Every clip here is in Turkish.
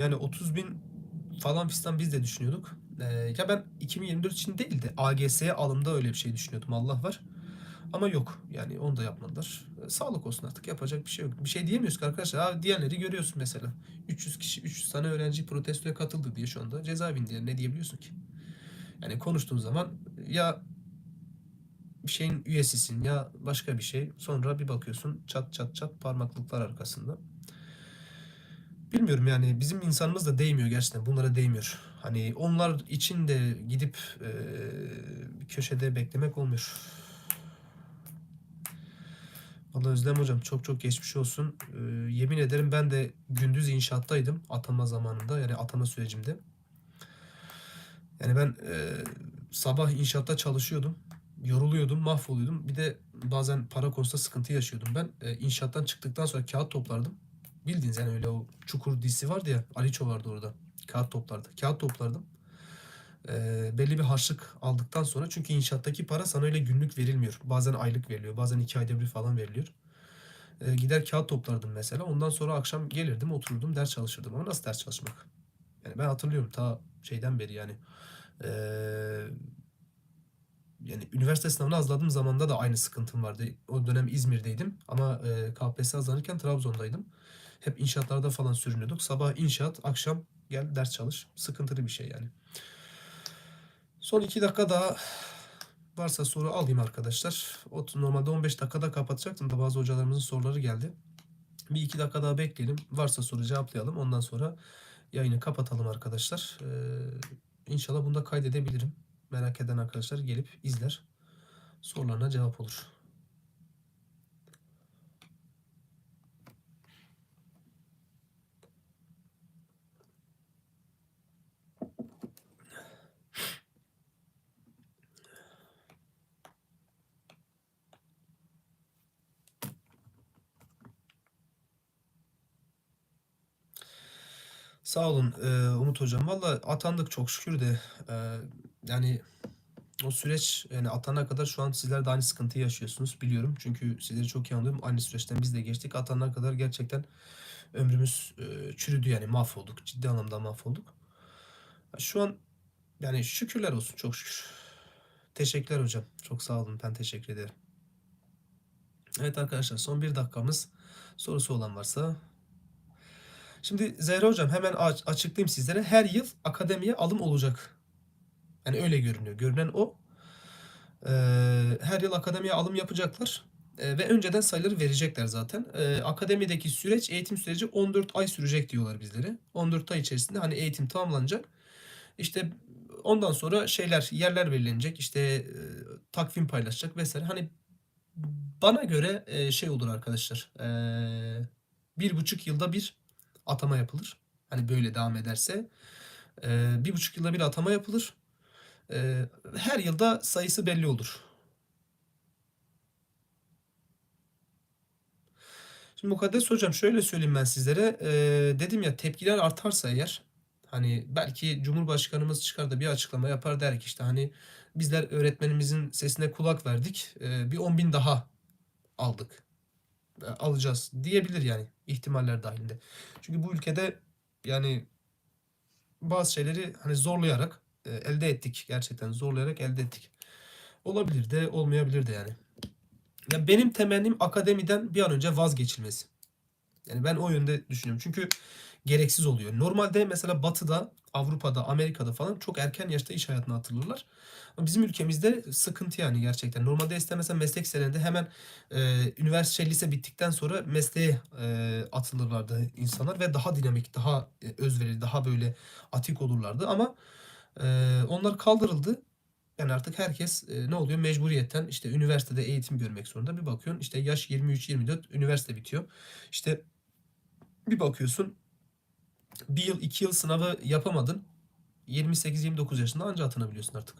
Yani 30 bin falan fistan biz de düşünüyorduk. Ee, ya ben 2024 için değil de AGS'ye alımda öyle bir şey düşünüyordum. Allah var. Ama yok. Yani onu da yapmadılar. Ee, sağlık olsun artık. Yapacak bir şey yok. Bir şey diyemiyoruz ki arkadaşlar. Ha, diğerleri görüyorsun mesela. 300 kişi, 300 tane öğrenci protestoya katıldı diye şu anda cezaevinde. Ne diyebiliyorsun ki? Yani konuştuğun zaman ya bir şeyin üyesisin ya başka bir şey. Sonra bir bakıyorsun çat çat çat parmaklıklar arkasında. Bilmiyorum yani bizim insanımız da değmiyor gerçekten bunlara değmiyor. Hani onlar için de gidip bir köşede beklemek olmuyor. Vallahi Özlem hocam çok çok geçmiş olsun. Eee, yemin ederim ben de gündüz inşaattaydım atama zamanında yani atama sürecimde. Yani ben eee, sabah inşaatta çalışıyordum. Yoruluyordum, mahvoluyordum. Bir de bazen para konusunda sıkıntı yaşıyordum ben. Eee, inşaattan çıktıktan sonra kağıt toplardım. Bildiğiniz yani öyle o çukur dizisi vardı ya. Aliço vardı orada. Kağıt toplardı. Kağıt toplardım. Eee, belli bir harçlık aldıktan sonra çünkü inşaattaki para sana öyle günlük verilmiyor. Bazen aylık veriliyor. Bazen iki ayda bir falan veriliyor. Eee, gider kağıt toplardım mesela. Ondan sonra akşam gelirdim otururdum ders çalışırdım. Ama nasıl ders çalışmak? Yani ben hatırlıyorum ta şeyden beri yani. Eee yani üniversite sınavına hazırladığım zamanda da aynı sıkıntım vardı. O dönem İzmir'deydim ama e, KPSS hazırlanırken Trabzon'daydım. Hep inşaatlarda falan sürünüyorduk. Sabah inşaat, akşam gel ders çalış. Sıkıntılı bir şey yani. Son iki dakika daha varsa soru alayım arkadaşlar. Normalde 15 dakikada kapatacaktım da bazı hocalarımızın soruları geldi. Bir iki dakika daha bekleyelim. Varsa soru cevaplayalım. Ondan sonra yayını kapatalım arkadaşlar. Ee, inşallah bunu da kaydedebilirim. Merak eden arkadaşlar gelip izler. Sorularına cevap olur. Sağ olun eee, Umut Hocam. Valla atandık çok şükür de eee, yani o süreç yani atana kadar şu an sizler de aynı sıkıntıyı yaşıyorsunuz biliyorum. Çünkü sizleri çok iyi anlıyorum. Aynı süreçten biz de geçtik. Atana kadar gerçekten ömrümüz eee, çürüdü yani mahvolduk. Ciddi anlamda mahvolduk. Şu an yani şükürler olsun çok şükür. Teşekkürler hocam. Çok sağ olun. Ben teşekkür ederim. Evet arkadaşlar son bir dakikamız. Sorusu olan varsa Şimdi Zehra Hocam hemen aç- açıklayayım sizlere. Her yıl akademiye alım olacak. Yani öyle görünüyor. Görünen o. Ee, her yıl akademiye alım yapacaklar. Ee, ve önceden sayıları verecekler zaten. Ee, akademideki süreç, eğitim süreci 14 ay sürecek diyorlar bizlere. 14 ay içerisinde hani eğitim tamamlanacak. İşte ondan sonra şeyler, yerler belirlenecek. İşte e, takvim paylaşacak vesaire. Hani bana göre e, şey olur arkadaşlar. Ee, bir buçuk yılda bir atama yapılır. Hani böyle devam ederse. Ee, bir buçuk yılda bir atama yapılır. Ee, her yılda sayısı belli olur. Şimdi Mukaddes Hocam şöyle söyleyeyim ben sizlere. Ee, dedim ya tepkiler artarsa eğer hani belki Cumhurbaşkanımız çıkar da bir açıklama yapar der ki işte hani bizler öğretmenimizin sesine kulak verdik. Ee, bir 10 bin daha aldık. E, alacağız diyebilir yani ihtimaller dahilinde. Çünkü bu ülkede yani bazı şeyleri hani zorlayarak e, elde ettik. Gerçekten zorlayarak elde ettik. Olabilir de olmayabilir de yani. Ya benim temennim akademiden bir an önce vazgeçilmesi. Yani ben o yönde düşünüyorum. Çünkü gereksiz oluyor. Normalde mesela Batı'da, Avrupa'da, Amerika'da falan çok erken yaşta iş hayatına atılırlar. Ama bizim ülkemizde sıkıntı yani gerçekten. Normalde istemesen meslek senelerinde hemen e, üniversite lise bittikten sonra mesleğe e, atılırlardı insanlar ve daha dinamik, daha e, özverili, daha böyle atik olurlardı. Ama e, onlar kaldırıldı. Yani artık herkes e, ne oluyor? Mecburiyetten işte üniversitede eğitim görmek zorunda. Bir bakıyorsun işte yaş 23-24 üniversite bitiyor. İşte bir bakıyorsun bir yıl iki yıl sınavı yapamadın. 28-29 yaşında anca atanabiliyorsun artık.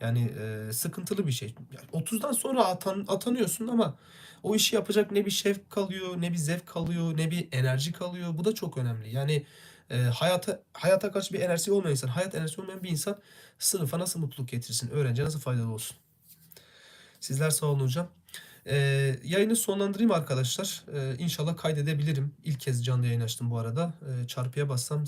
Yani e, sıkıntılı bir şey. Yani 30'dan sonra atan, atanıyorsun ama o işi yapacak ne bir şevk kalıyor, ne bir zevk kalıyor, ne bir enerji kalıyor. Bu da çok önemli. Yani e, hayata hayata karşı bir enerjisi olmayan insan, hayat enerjisi olmayan bir insan sınıfa nasıl mutluluk getirsin, öğrenciye nasıl faydalı olsun. Sizler sağ olun hocam. Eee, yayını sonlandırayım arkadaşlar. Eee, inşallah kaydedebilirim. İlk kez canlı yayın açtım bu arada. Eee, çarpıya bassam